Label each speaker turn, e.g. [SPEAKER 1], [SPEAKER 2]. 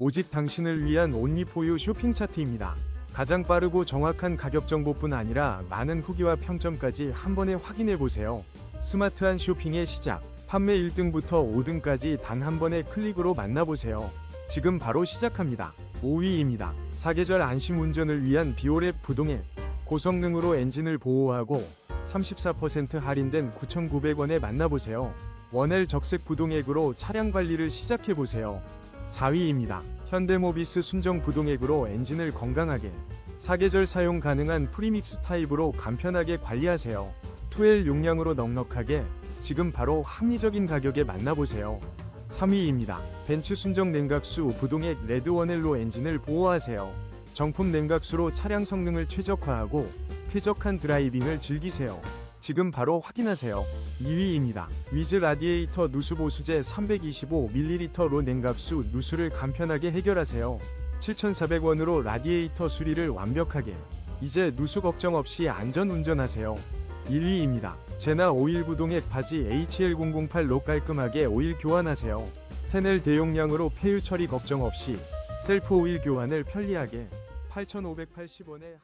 [SPEAKER 1] 오직 당신을 위한 온리포유 쇼핑 차트입니다. 가장 빠르고 정확한 가격 정보뿐 아니라 많은 후기와 평점까지 한 번에 확인해 보세요. 스마트한 쇼핑의 시작. 판매 1등부터 5등까지 단 한 번의 클릭으로 만나보세요. 지금 바로 시작합니다. 5위입니다. 사계절 안심 운전을 위한 비오랩 부동앱. 고성능으로 엔진을 보호하고 34% 할인된 9,900원에 만나보세요. 원L 적색 부동액으로 차량 관리를 시작해보세요. 4위입니다. 현대모비스 순정 부동액으로 엔진을 건강하게 사계절 사용 가능한 프리믹스 타입으로 간편하게 관리하세요. 2L 용량으로 넉넉하게 지금 바로 합리적인 가격에 만나보세요. 3위입니다. 벤츠 순정 냉각수 부동액 레드 원엘로 엔진을 보호하세요. 정품 냉각수로 차량 성능을 최적화하고 쾌적한 드라이빙을 즐기세요. 지금 바로 확인하세요. 2위입니다. 위즈 라디에이터 누수 보수제 325ml로 냉각수 누수를 간편하게 해결하세요. 7,400원으로 라디에이터 수리를 완벽하게. 이제 누수 걱정 없이 안전 운전하세요. 1위입니다. 제나 오일 부동액 바지 HL008로 깔끔하게 오일 교환하세요. 테넬 대용량으로 폐유 처리 걱정 없이 셀프 오일 교환을 편리하게 8,580원에